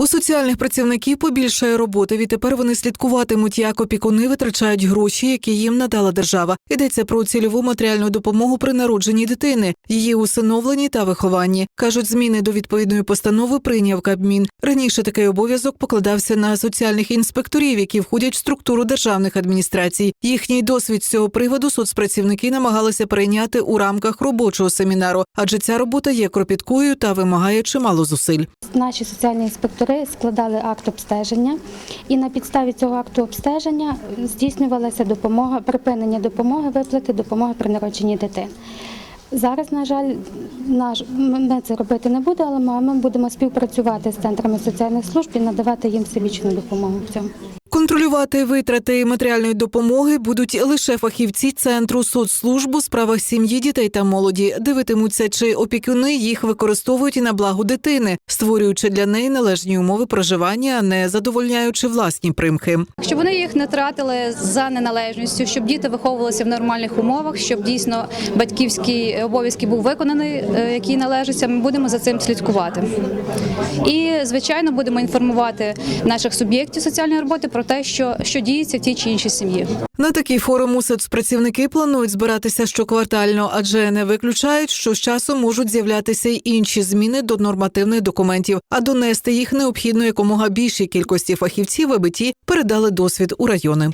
У соціальних працівників побільшає роботи. Відтепер вони слідкуватимуть, як опікуни витрачають гроші, які їм надала держава. Йдеться про цільову матеріальну допомогу при народженні дитини, її усиновленні та вихованні. кажуть, зміни до відповідної постанови прийняв Кабмін. Раніше такий обов'язок покладався на соціальних інспекторів, які входять в структуру державних адміністрацій. Їхній досвід з цього приводу соцпрацівники намагалися перейняти у рамках робочого семінару, адже ця робота є кропіткою та вимагає чимало зусиль. Наші соціальні інспектори складали акт обстеження, і на підставі цього акту обстеження здійснювалася допомога, припинення допомоги, виплати допомоги при народженні дитини. Зараз, на жаль, наш ми це робити не будемо, але ми будемо співпрацювати з центрами соціальних служб і надавати їм всебічну допомогу в цьому. Контролювати витрати матеріальної допомоги будуть лише фахівці центру соцслужб у справах сім'ї, дітей та молоді. Дивитимуться, чи опікуни їх використовують і на благо дитини, створюючи для неї належні умови проживання, не задовольняючи власні примхи. щоб вони їх не тратили за неналежністю, щоб діти виховувалися в нормальних умовах, щоб дійсно батьківський обов'язки був виконаний, е, який належиться. Ми будемо за цим слідкувати. І звичайно будемо інформувати наших суб'єктів соціальної роботи про те, що, що діється в тій чи іншій сім'ї. На такий форум соцпрацівники планують збиратися щоквартально, адже не виключають, що з часом можуть з'являтися й інші зміни до нормативних документів, а донести їх необхідно якомога більшій кількості фахівців, аби ті передали досвід у райони.